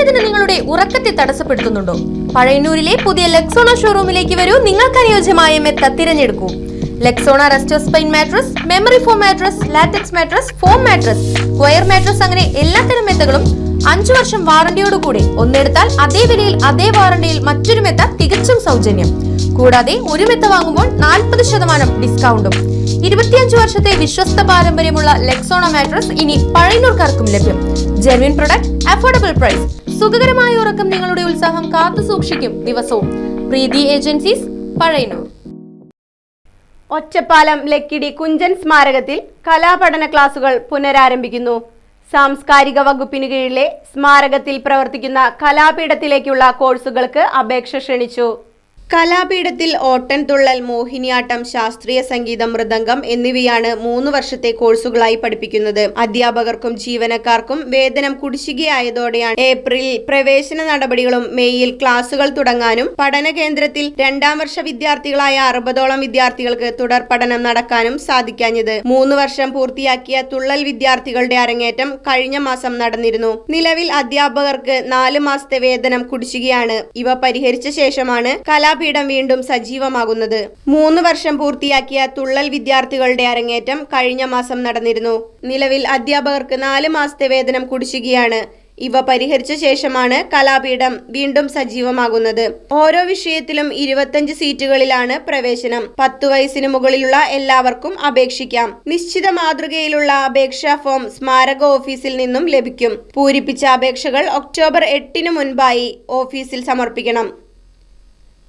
തലവേദന നിങ്ങളുടെ ഉറക്കത്തെ തടസ്സപ്പെടുത്തുന്നുണ്ടോ? പഴയന്നൂരിലെ പുതിയ ലക്സോണ ഷോറൂമിലേക്ക് വരൂ. നിങ്ങൾക്ക് അനുയോജ്യമായ മെത്ത തിരഞ്ഞെടുക്കൂ. Luxona Resto Spine mattress memory foam mattress latex mattress foam mattress wire mattress അങ്ങനെ എല്ലാത്തരം മെത്തകളും അഞ്ചു വർഷം വാറന്റിയോടുകൂടി ഒന്നെടുത്താൽ അതേ വിലയിൽ അതേ വാറന്റിയിൽ മറ്റൊരു മെത്ത തികച്ചും സൗജന്യം. കൂടാതെ ഒരു മെത്ത വാങ്ങുമ്പോൾ നാൽപ്പത് ശതമാനം ഡിസ്കൗണ്ടും. ഇരുപത്തിയഞ്ച് വർഷത്തെ വിശ്വസ്ത പാരമ്പര്യമുള്ള ലെക്സോണ മാട്രസ് ഇനി പഴയനൂർക്കാർക്കും ലഭ്യം. ജെനുവിൻ പ്രൊഡക്റ്റ് അഫോർഡബിൾ പ്രൈസ് സുഖകരമായ ഉറക്കം നിങ്ങളുടെ ഉത്സാഹം കാത്തു സൂക്ഷിക്കും ദിവസവും. പ്രീതി ഏജൻസീസ് പഴയനൂർ ഒറ്റപ്പാലം ലക്കിടി കുഞ്ചൻ സ്മാരകത്തിൽ കലാപഠന ക്ലാസുകൾ പുനരാരംഭിക്കുന്നു. സാംസ്കാരിക വകുപ്പിന് കീഴിലെ സ്മാരകത്തിൽ പ്രവർത്തിക്കുന്ന കലാപീഠത്തിലേക്കുള്ള കോഴ്സുകൾക്ക് അപേക്ഷ ക്ഷണിച്ചു. കലാപീഠത്തിൽ ഓട്ടൻ തുള്ളൽ മോഹിനിയാട്ടം ശാസ്ത്രീയ സംഗീതം മൃദംഗം എന്നിവയാണ് മൂന്ന് വർഷത്തെ കോഴ്സുകളായി പഠിപ്പിക്കുന്നത്. അധ്യാപകർക്കും ജീവനക്കാർക്കും വേതനം കുടിശ്ശികയായതോടെയാണ് ഏപ്രിലിൽ പ്രവേശന നടപടികളും മെയ്യിൽ ക്ലാസുകൾ തുടങ്ങാനും പഠന കേന്ദ്രത്തിൽ രണ്ടാം വർഷ വിദ്യാർത്ഥികളായ അറുപതോളം വിദ്യാർത്ഥികൾക്ക് തുടർ പഠനം നടക്കാനും സാധിക്കാഞ്ഞത്. മൂന്ന് വർഷം പൂർത്തിയാക്കിയ തുള്ളൽ വിദ്യാർത്ഥികളുടെ അരങ്ങേറ്റം കഴിഞ്ഞ മാസം നടന്നിരുന്നു. നിലവിൽ അധ്യാപകർക്ക് നാല് മാസത്തെ വേതനം കുടിശ്ശികയാണ്. ഇവ പരിഹരിച്ച ശേഷമാണ് കലാപീഠം വീണ്ടും സജീവമാകുന്നത്. മൂന്ന് വർഷം പൂർത്തിയാക്കിയ തുള്ളൽ വിദ്യാർത്ഥികളുടെ അരങ്ങേറ്റം കഴിഞ്ഞ മാസം നടന്നിരുന്നു. നിലവിൽ അധ്യാപകർക്ക് നാല് മാസത്തെ വേതനം കുടിശ്ശികയാണ്. ഇവ പരിഹരിച്ച ശേഷമാണ് കലാപീഠം വീണ്ടും സജീവമാകുന്നത്. ഓരോ വിഷയത്തിലും ഇരുപത്തഞ്ച് സീറ്റുകളിലാണ് പ്രവേശനം. പത്തു വയസ്സിന് മുകളിലുള്ള എല്ലാവർക്കും അപേക്ഷിക്കാം. നിശ്ചിത മാതൃകയിലുള്ള അപേക്ഷാ ഫോം സ്മാരക ഓഫീസിൽ നിന്നും ലഭിക്കും. പൂരിപ്പിച്ച അപേക്ഷകൾ ഒക്ടോബർ എട്ടിന് മുൻപായി ഓഫീസിൽ സമർപ്പിക്കണം.